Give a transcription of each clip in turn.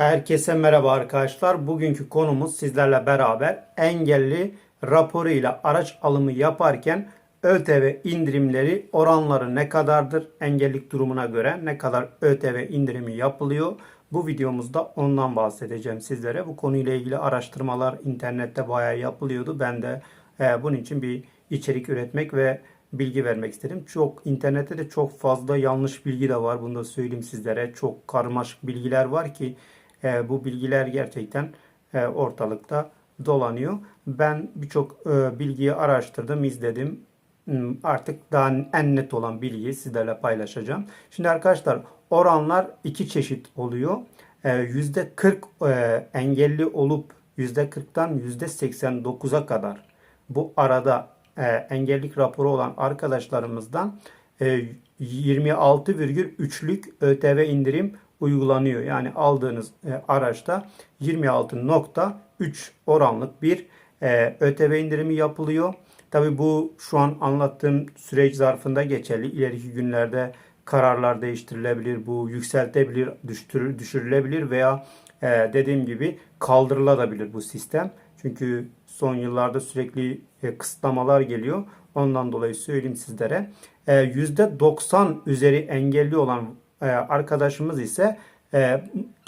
Herkese merhaba arkadaşlar. Bugünkü konumuz sizlerle beraber engelli raporu ile araç alımı yaparken ÖTV indirimleri oranları ne kadardır? Engellik durumuna göre ne kadar ÖTV indirimi yapılıyor? Bu videomuzda ondan bahsedeceğim sizlere. Bu konuyla ilgili araştırmalar internette bayağı yapılıyordu. Ben de e, bunun için bir içerik üretmek ve bilgi vermek istedim. Çok internette de çok fazla yanlış bilgi de var. Bunu da söyleyeyim sizlere. Çok karmaşık bilgiler var ki e, bu bilgiler gerçekten e, ortalıkta dolanıyor. Ben birçok e, bilgiyi araştırdım, izledim. Hmm, Artık daha en net olan bilgiyi sizlerle paylaşacağım. Şimdi arkadaşlar oranlar iki çeşit oluyor. E, %40 e, engelli olup %40'tan %89'a kadar bu arada e, engellik raporu olan arkadaşlarımızdan e, 26,3'lük ÖTV indirim uygulanıyor. Yani aldığınız e, araçta 26.3 oranlık bir e, ÖTV indirimi yapılıyor. Tabi bu şu an anlattığım süreç zarfında geçerli. İleriki günlerde kararlar değiştirilebilir, bu yükseltebilir, düştür- düşürülebilir veya e, dediğim gibi kaldırılabilir bu sistem. Çünkü son yıllarda sürekli e, kısıtlamalar geliyor. Ondan dolayı söyleyeyim sizlere. E, %90 üzeri engelli olan arkadaşımız ise e,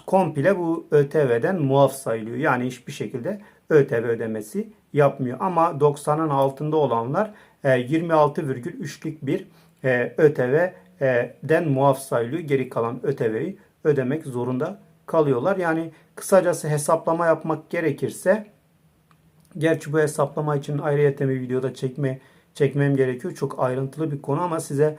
komple bu ÖTV'den muaf sayılıyor. Yani hiçbir şekilde ÖTV ödemesi yapmıyor. Ama 90'ın altında olanlar e, 26,3'lük bir e, ÖTV'den muaf sayılıyor. Geri kalan ÖTV'yi ödemek zorunda kalıyorlar. Yani kısacası hesaplama yapmak gerekirse Gerçi bu hesaplama için ayrıyeten bir videoda çekme çekmem gerekiyor. Çok ayrıntılı bir konu ama size e,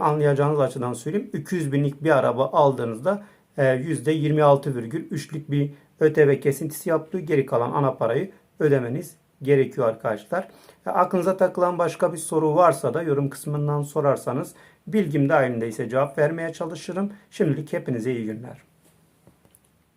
anlayacağınız açıdan söyleyeyim. 200 binlik bir araba aldığınızda e, %26,3'lük bir ÖTV kesintisi yaptığı geri kalan ana parayı ödemeniz gerekiyor arkadaşlar. E, Aklınıza takılan başka bir soru varsa da yorum kısmından sorarsanız bilgim dahilindeyse cevap vermeye çalışırım. Şimdilik hepinize iyi günler.